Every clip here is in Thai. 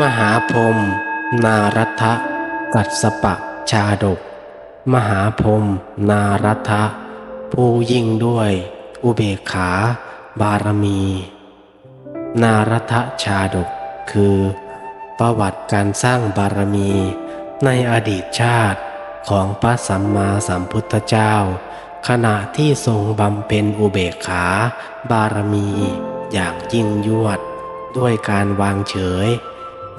มหาพรมนารัตะกัสสปะชาดก มหาพรมนารัตะผู้ยิ่งด้วย อุเบกขา บารมี นารัตชาดกคือ ประวัติการสร้างบารมี ในอดีตชาติของพระสัมมาสัมพุทธเจ้า ขณะที่ทรงบำเพ็ญอุเบกขา บารมี อย่างยิ่งยวด ด้วยการวางเฉย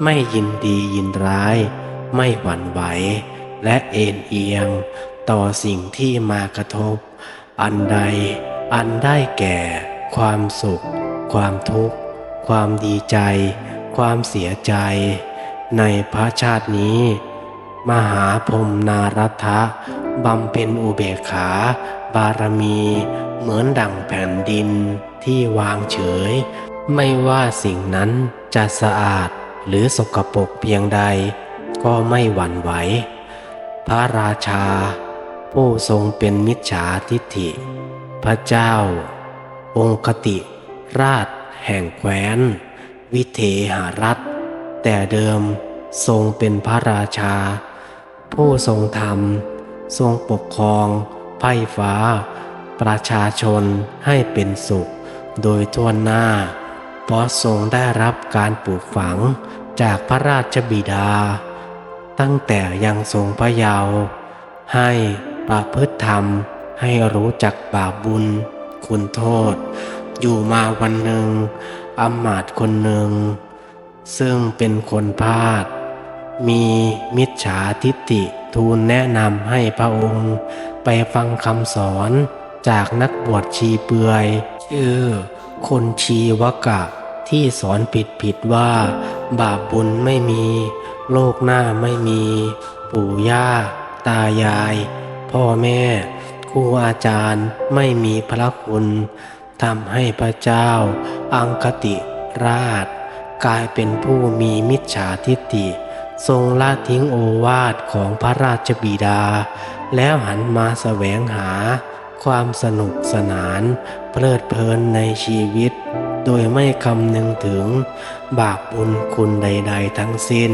ไม่ยินดียินร้าย ไม่หวั่นไหว และเอ็นเอียง ต่อสิ่งที่มากระทบ อันใด อันได้แก่ ความสุข ความทุกข์ ความดีใจ ความเสียใจ ในพระชาตินี้ มหาพรหมนารัตะบำเพ็ญอุเบกขา บารมี เหมือนดั่งแผ่นดินที่วางเฉย ไม่ว่าสิ่งนั้นจะสะอาด หรือสกปรกเพียงใด ก็ไม่หวั่นไหว พระราชา ผู้ทรงเป็นมิจฉาทิฏฐิ พระเจ้า องคติ ราช แห่งแคว้น วิเทหรัฐ แต่เดิมทรงเป็นพระราชา ผู้ทรงธรรม ทรงปกครองไพ่ฟ้า ประชาชนให้เป็นสุข โดยทั่วหน้า เพราะทรงได้รับการปลูกฝังจากพระราชบิดา ตั้งแต่ยังทรงพระเยาว์ให้ประพฤติธรรมให้รู้จักบาปบุญ คุณโทษ อยู่มาวันหนึ่งอำมาตย์คนหนึ่ง ซึ่งเป็นคนพาดมีมิจฉาทิฏฐิทูลแนะนำให้พระองค์ไปฟังคำสอนจากนักบวชชีเปือยชื่อ คนชีวกะที่สอนผิดผิดๆว่า บาปบุญไม่มี โลกหน้าไม่มี ปู่ย่า ตายาย พ่อแม่ ครูอาจารย์ไม่มีพระคุณทำให้พระเจ้า อังคติราช กลายเป็นผู้มีมิจฉาทิฏฐิทรงละทิ้งโอวาทของพระราชบิดา แล้วหันมาแสวงหา ความสนุกสนาน เพลิดเพลินในชีวิต โดยไม่คำนึงถึง บาปบุญคุณใด ๆ ทั้งสิ้น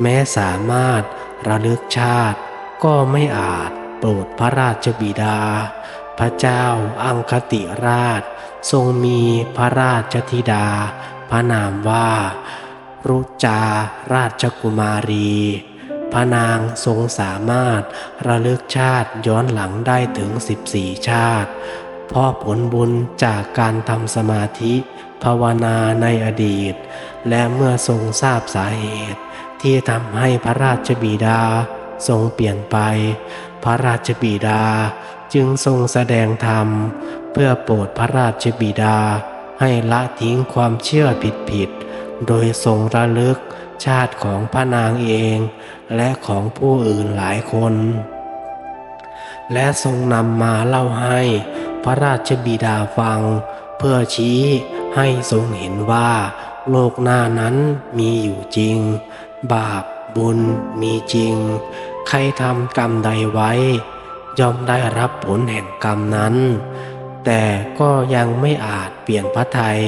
แม้สามารถระลึกชาติ ก็ไม่อาจโปรดพระราชบิดา พระเจ้าอังคติราช ทรงมีพระราชธิดา พระนามว่า รุจาราชกุมารี พระนางทรงสามารถระลึกชาติย้อนหลังได้ถึง 14 ชาติเพราะผลบุญจากการทำสมาธิภาวนาในอดีต และเมื่อทรงทราบสาเหตุ ที่ทำให้พระราชบิดาทรงเปลี่ยนไป พระราชบิดาจึงทรงแสดงธรรม เพื่อโปรดพระราชบิดา ให้ละทิ้งความเชื่อผิดๆโดยทรงระลึก ชาติของพระนางเอง และของผู้อื่นหลายคน และทรงนำมาเล่าให้พระราชบิดาฟัง เพื่อชี้ให้ทรงเห็นว่า โลกหน้านั้นมีอยู่จริง บาปบุญมีจริง ใครทำกรรมใดไว้ ย่อมได้รับผลแห่งกรรมนั้น แต่ก็ยังไม่อาจเปลี่ยนพระทัย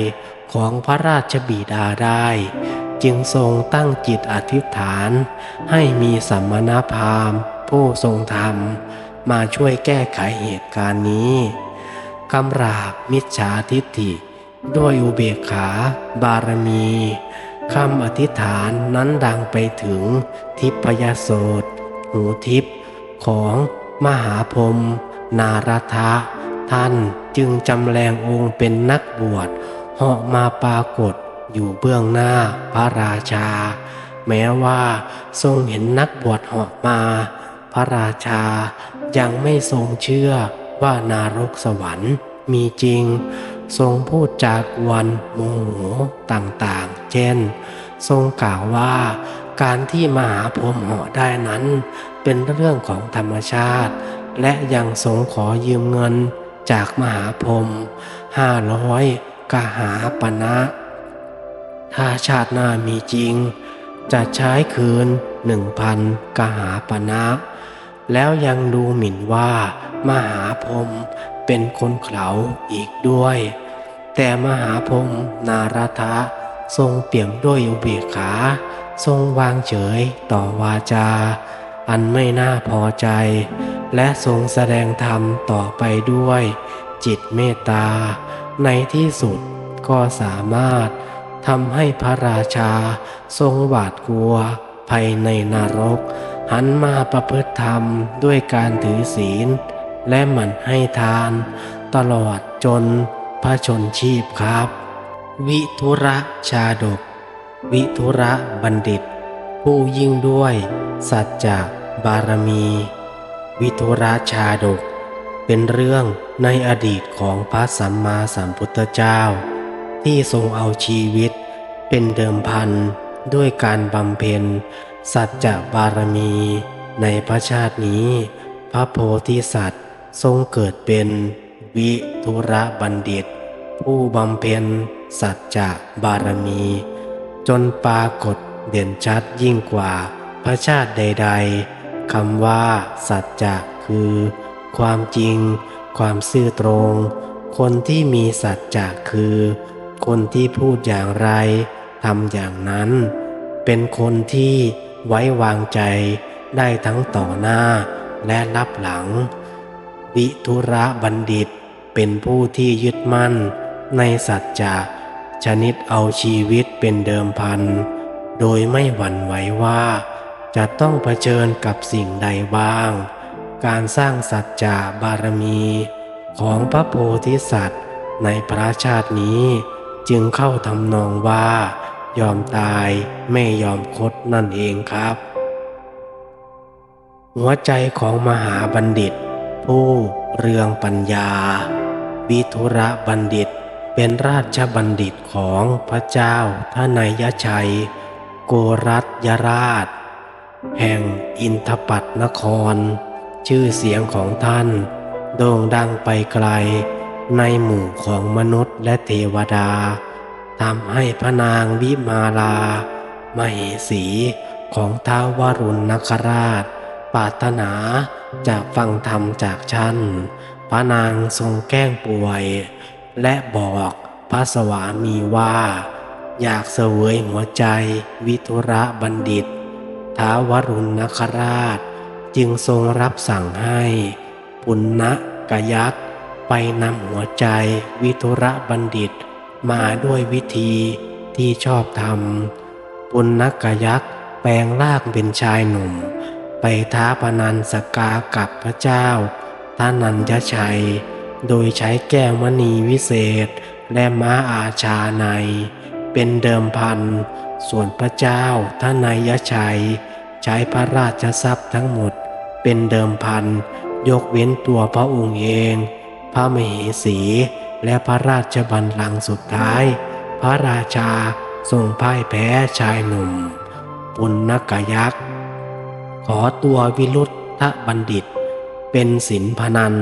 ของพระราชบิดาได้ จึงทรงตั้งจิตอธิษฐาน ให้มีสัมมนาพราหมณ์ ผู้ทรงธรรม มาช่วยแก้ไขเหตุการณ์นี้กำราบมิจฉาทิฏฐิ ด้วยอุเบกขา บารมีคำอธิษฐานนั้นดังไปถึงทิพยโสตหูทิพของมหาพรมนารทะ ท่านจึงจำแรงองค์เป็นนักบวชเหาะมาปรากฏ อยู่เบื้องหน้าพระราชา แม้ว่าทรงเห็นนักบวชหาะมา พระราชายังไม่ทรงเชื่อว่านารกสวรรค์มีจริง ทรงพูดจากวันโมโหต่างๆ เช่น ทรงกล่าวว่าการที่มหาพรหมเหาะได้นั้น เป็นเรื่องของธรรมชาติ และยังทรงขอยืมเงินจากมหาพรหมห้าร้อยกหาปณะ ถ้าชาติหน้ามีจริง จะใช้คืนหนึ่งพันกหาปณะแล้วยังดูหมิ่นว่า มหาพรมเป็นคนเขาอีกด้วย แต่มหาพรมนารัทะทรงเปี่ยมด้วยอุเบกขา ทรงวางเฉยต่อวาจา อันไม่น่าพอใจ และทรงแสดงธรรมต่อไปด้วย จิตเมตตา ในที่สุดก็สามารถ ทำให้พระราชาทรงหวาดกลัวภัยในนรก หันมาประพฤติธรรมด้วยการถือศีล และหมั่นให้ทาน ตลอดจนพระชนชีพครับ วิทุระชาดก วิทุระบัณฑิต ผู้ยิ่งด้วย สัจจะบารมี วิทุระชาดก เป็นเรื่องในอดีตของพระสัมมาสัมพุทธเจ้า ที่ทรงเอาชีวิต เป็นเดิมพันด้วยการบำเพ็ญ สัจจะบารมี ในพระชาตินี้ พระโพธิสัตว์ทรงเกิดเป็น วิทุระบัณฑิต ผู้บำเพ็ญ สัจจะบารมี จนปรากฏเด่นชัดยิ่งกว่าพระชาติใด ๆคำว่า สัจจะคือ ความจริง ความซื่อตรง คนที่มีสัจจะคือ คนที่พูดอย่างไรทำอย่างนั้น เป็นคนที่ไว้วางใจได้ทั้งต่อหน้าและรับหลัง วิทุระบัณฑิตเป็นผู้ที่ยึดมั่น ในสัจจะชนิดเอาชีวิตเป็นเดิมพัน โดยไม่หวั่นไหวว่า จะต้องเผชิญกับสิ่งใดบ้าง การสร้างสัจจะบารมี ของพระโพธิสัตว์ในพระชาตินี้ จึงเข้าทำนองว่า ยอมตายไม่ยอมคดนั่นเองครับ หัวใจของมหาบัณฑิต ผู้เรืองปัญญา วิทุระบัณฑิตเป็นราชบัณฑิตของพระเจ้าทนายชัย โกรัตยราช แห่งอินทปัตนคร ชื่อเสียงของท่าน โด่งดังไปไกล ในหมู่ของมนุษย์และเทวดาทำให้พระนางวิมาลา มเหสีของท้าววรุณนคราช ปาถนาจะฟังธรรมจากฉันพระนางทรงแกล้งป่วย และบอกพระสวามีว่า อยากเสวยหัวใจวิทุระบัณฑิตท้าววรุณนคราช จึงทรงรับสั่งให้ ปุณณกยักษ์ ไปนำหัวใจ วิทุระบัณฑิต มาด้วยวิธีที่ชอบธรรมปุณณกยักษ์แปลงร่างเป็นชายหนุ่ม ไปท้าพนันสกากับพระเจ้าท่านัญญชัย โดยใช้แก้วมณีวิเศษ และม้าอาชาใน เป็นเดิมพัน ส่วนพระเจ้าท่านายชัย ใช้พระราชทรัพย์ทั้งหมด เป็นเดิมพัน ยกเว้นตัวพระองค์เอง พระมเหสี และพระราชบัลลังก์สุดท้าย พระราชาทรงพ่ายแพ้ชายหนุ่ม ปุณณกยักษ์ ขอตัววิรุธทบัณฑิต เป็นศิลพนัน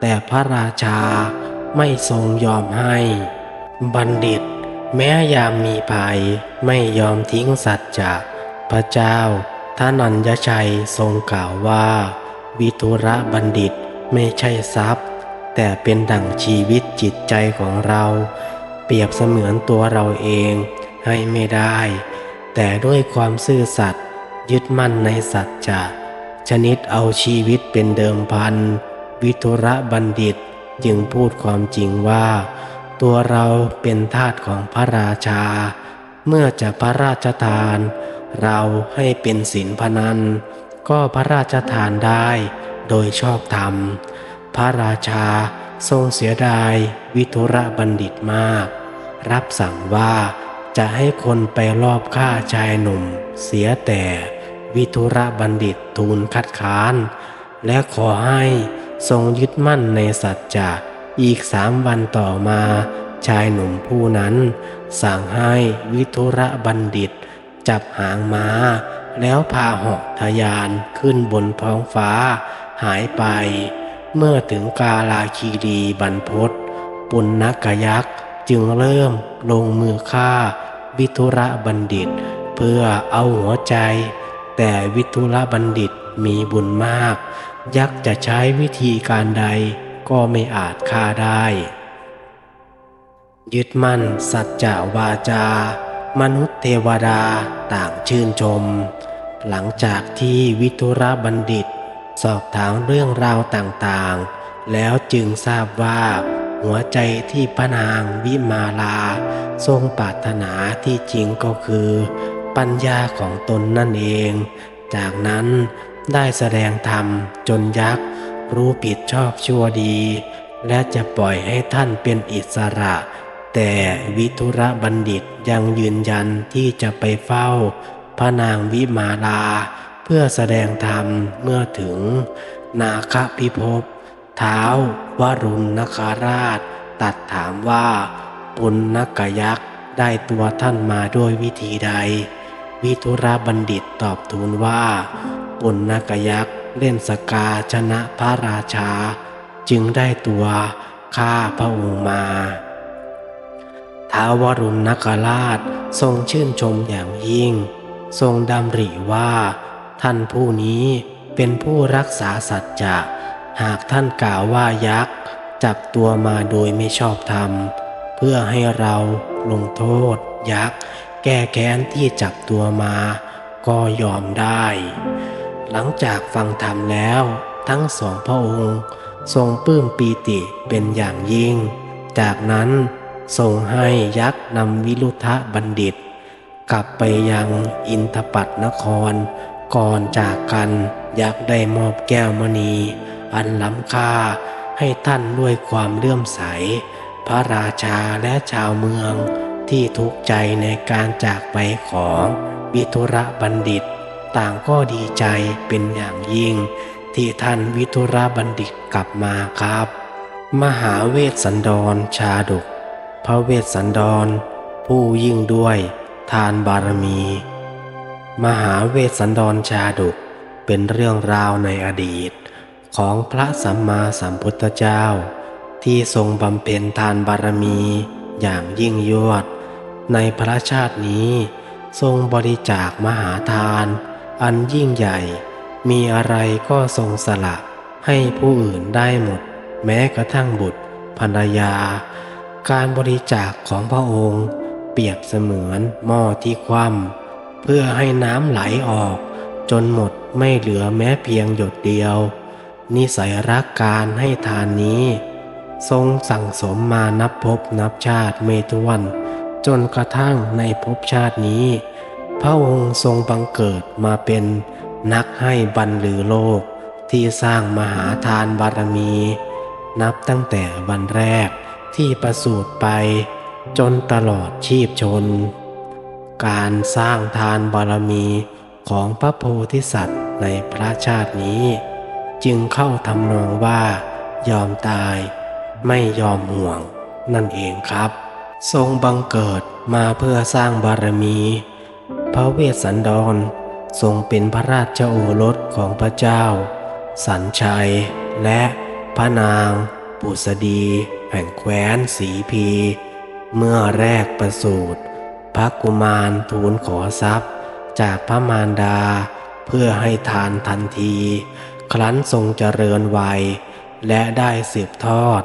แต่พระราชาไม่ทรงยอมให้ บัณฑิต แม้ยามมีภัยไม่ยอมทิ้งสัจจะพระเจ้าท่านัญญชัยทรงกล่าวว่า วิทุระบัณฑิตไม่ใช่ทรัพย์ แต่เป็นดั่งชีวิตจิตใจของเรา เปรียบเสมือนตัวเราเองให้ไม่ได้ แต่ด้วยความซื่อสัตย์ยึดมั่นในสัจจะชนิดเอาชีวิตเป็นเดิมพัน วิทุระบัณฑิตจึงพูดความจริงว่า ตัวเราเป็นทาสของพระราชา เมื่อจะพระราชทาน เราให้เป็นศีลพนันก็พระราชทานได้โดยชอบธรรม พระราชาทรงเสียดายวิทุระบัณฑิตมาก รับสั่งว่าจะให้คนไปรอบฆ่าชายหนุ่ม เสียแต่วิทุระบัณฑิตทูลคัดค้าน และขอให้ทรงยึดมั่นในสัจจะอีกสามวันต่อมา ชายหนุ่มผู้นั้น สั่งให้วิทุระบัณฑิต จับหางม้า แล้วพาหาะทะยานขึ้นบนท้องฟ้าหายไป เมื่อถึงกาลาคีรีบรรพตปุณณกยักษ์จึงเริ่มลงมือฆ่า วิทุระบัณฑิต เพื่อเอาหัวใจ แต่วิทุระบัณฑิตมีบุญมาก ยักษ์จะใช้วิธีการใดก็ไม่อาจฆ่าได้ ยึดมั่นสัจจะวาจา มนุษย์เทวดาต่างชื่นชม หลังจากที่วิทุระบัณฑิต สอบถามเรื่องราวต่างๆ แล้วจึงทราบว่า หัวใจที่พระนางวิมาลา ทรงปรารถนาที่จริงก็คือ ปัญญาของตนนั่นเอง จากนั้นได้แสดงธรรมจนยักษ์ รู้ผิดชอบชั่วดี และจะปล่อยให้ท่านเป็นอิสระ แต่วิทุระบัณฑิตยังยืนยันที่จะไปเฝ้า พระนางวิมาลา พื่อแสดงธรรมเมื่อถึงนาคพิภพเท้าววรุณนคราช ตัดถามว่า ปุณณกยักษ์ได้ตัวท่านมาด้วยวิธีใด วิทุระบัณฑิตตอบทูลว่า ปุณณกยักษ์เล่นสกาชนะพระราชา จึงได้ตัวข้าพระองค์มา ท้าววรุณนคราชทรงชื่นชมอย่างยิ่ง ทรงดำริว่า ท่านผู้นี้เป็นผู้รักษาสัจจะหากท่านกล่าวว่ายักษ์ จับตัวมาโดยไม่ชอบธรรม เพื่อให้เราลงโทษ ยักษ์ แก้แค้นที่จับตัวมา ก็ยอมได้ หลังจากฟังธรรมแล้ว ทั้งสองพระองค์ ทรงปลื้มปีติเป็นอย่างยิ่ง จากนั้นทรงให้ยักษ์นำวิรุธบัณฑิต กลับไปยังอินทปัตนคร ก่อนจากกันอยักได้มอบแก้วมณี อันล้ำค่าให้ท่านด้วยความเลื่อมใส พระราชาและชาวเมืองที่ทุกข์ใจในการจากไปของวิทุระบัณฑิต ต่างก็ดีใจเป็นอย่างยิ่ง ที่ท่านวิทุระบัณฑิตกลับมาครับ มหาเวสสันดรชาดก พระเวสสันดร ผู้ยิ่งด้วยทานบารมี มหาเวสสันดรชาดกเป็นเรื่องราวในอดีต ของพระสัมมาสัมพุทธเจ้า ที่ทรงบำเพ็ญทานบารมีอย่างยิ่งยวด ในพระชาตินี้ทรงบริจาคมหาทาน อันยิ่งใหญ่ มีอะไรก็ทรงสละให้ผู้อื่นได้หมด แม้กระทั่งบุตรภรรยา การบริจาคของพระองค์ เปรียบเสมือนหม้อที่คว่ำ เพื่อให้น้ำไหลออก จนหมดไม่เหลือแม้เพียงหยดเดียว นิสัยรักการให้ทานนี้ ทรงสั่งสมมานับพบนับชาติไม่ถ้วนจนกระทั่งในภพชาตินี้ พระองค์ทรงบังเกิดมาเป็นนักให้บรรลือโลกที่สร้างมหาทานบารมี นับตั้งแต่วันแรกที่ประสูติไปจนตลอดชีพชน การสร้างทานบารมีของพระโพธิสัตว์ในพระชาตินี้ จึงเข้าทำนองว่า ยอมตายไม่ยอมห่วงนั่นเองครับ ทรงบังเกิดมาเพื่อสร้างบารมี พระเวสสันดรทรงเป็นพระราชโอรสของพระเจ้า สันชัย และพระนางปุษดี แห่งแคว้นสีพี เมื่อแรกประสูติ ระกุมารทูลขอทรัพย์ จากพระมารดา เพื่อให้ทานทันที ครั้นทรงเจริญวัย และได้สืบทอด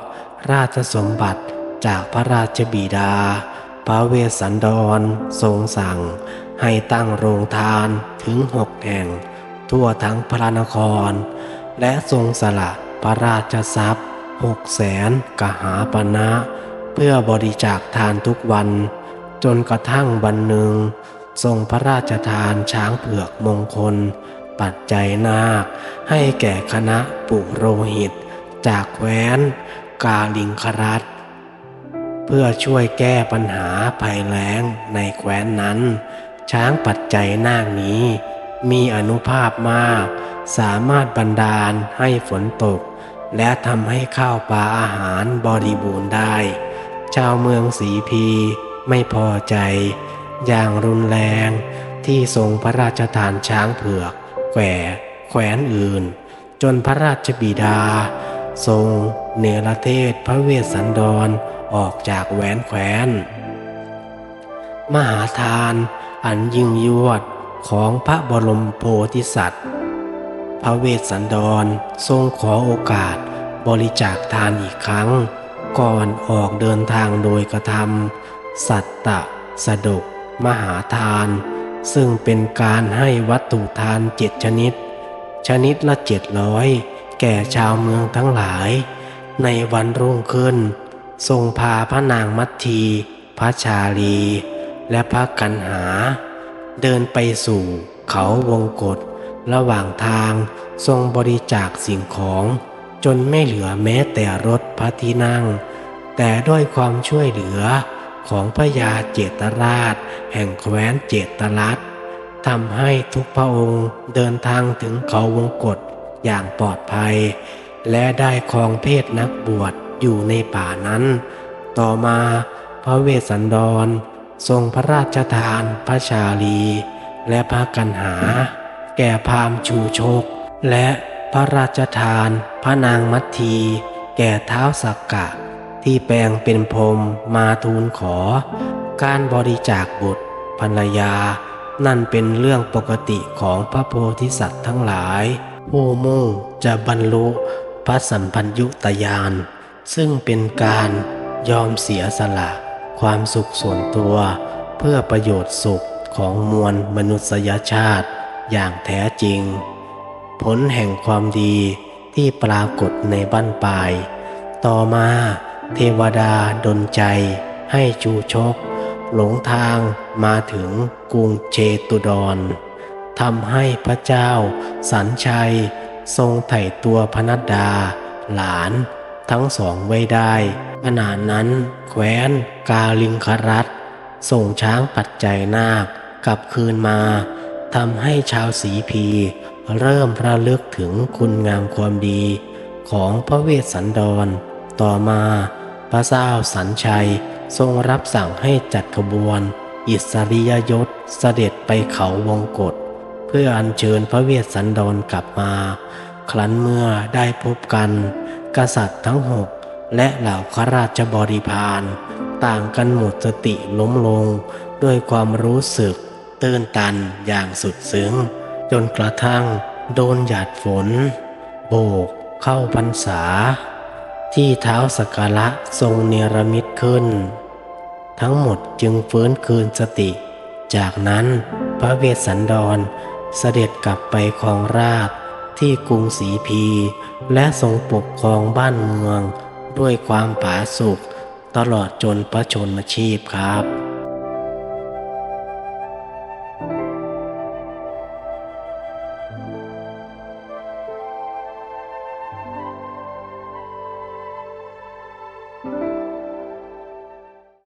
ราชสมบัติจากพระราชบิดา พระเวสสันดรทรงสั่ง ให้ตั้งโรงทานถึงหกแห่ง ทั่วทั้งพระนคร และทรงสละพระราชทรัพย์หกแสนกหาปณะเพื่อบริจาคทานทุกวัน จนกระทั่งวันหนึ่ง ทรงพระราชทานช้างเผือกมงคล ปัจจัยนาค ให้แก่คณะปุโรหิต จากแคว้น กาลิงครัตเพื่อช่วยแก้ปัญหาภัยแล้งในแคว้นนั้น ช้างปัจจัยนาคนี้ มีอนุภาพมาก สามารถบันดาลให้ฝนตก และทำให้ข้าวปลาอาหารบริบูรณ์ได้ ชาวเมืองสีพี ไม่พอใจ อย่างรุนแรงที่ทรงพระราชทานช้างเผือกแกว่แขวนอื่น จนพระราชบิดา ทรงเนรเทศพระเวสสันดรออกจากแหวนแขวน มหาทานอันยิ่งยวดของพระบรมโพธิสัตว์ พระเวสสันดรทรงขอโอกาสบริจาคทานอีกครั้ง ก่อนออกเดินทางโดยกระทำ สัตตะ สดก มหาทาน ซึ่งเป็นการให้วัตถุทานเจ็ดชนิด ชนิดละเจ็ดร้อยแก่ชาวเมืองทั้งหลาย ในวันรุ่งขึ้น ทรงพาพระนางมัทที พระชาลี และพระกันหา เดินไปสู่เขาวงกฏระหว่างทางทรงบริจาคสิ่งของ จนไม่เหลือแม้แต่รถพระที่นั่ง แต่ด้วยความช่วยเหลือ ของพระยาเจตราช แห่งแคว้นเจตรัสทำให้ทุกพระองค์เดินทางถึงเขาวงกฏอย่างปลอดภัย และได้ครองเพศนักบวชอยู่ในป่านั้น ต่อมาพระเวสสันดร ทรงพระราชทานพระชาลี และพระกันหา แก่พามชูโชค และพระราชทานพระนางมัทที แก่เท้าสักกะ ที่แปลงเป็นพรมมาทูลขอ การบริจาคบุตรภรรยา นั่นเป็นเรื่องปกติของพระโพธิสัตว์ทั้งหลาย ผู้มุ่งจะบรรลุพระสัมพัญญุตยาน ซึ่งเป็นการยอมเสียสละ ความสุขส่วนตัว เพื่อประโยชน์สุขของมวลมนุษยชาติอย่างแท้จริง ผลแห่งความดีที่ปรากฏในบั้นปลาย ต่อมา เทวดาดลใจให้จูชก หลงทางมาถึงกรุงเชตุดรทำให้พระเจ้า สันชัย ทรงไถ่ตัวพนัดดา หลานทั้งสองไว้ได้ขณะนั้น แคว้นกาลิงครัตส่งช้างปัจจัยนาคกลับคืนมาทำให้ชาวสีพี เริ่มระลึกถึงคุณงามความดีของพระเวสสันดร ต่อมาพระเจ้าสันชัยทรงรับสั่งให้จัดขบวน อิสริยยศเสด็จไปเขาวงกฏเพื่ออัญเชิญพระเวสสันดรกลับมา ครั้นเมื่อได้พบกัน กษัตริย์ทั้งหกและเหล่าข้าราชบริพารต่างกันหมดสติล้มลง ด้วยความรู้สึก ตื้นตันอย่างสุดซึ้ง จนกระทั่งโดนหยาดฝน โบกเข้าพรรษา ที่เท้าสกละทรงเนรมิตขึ้น ทั้งหมดจึงฟื้นคืนสติ จากนั้นพระเวสสันดรเสด็จกลับไปครองราชที่กรุงศรีพี และทรงปกครองบ้านเมือง ด้วยความผาสุกตลอดจนพระชนมชีพครับ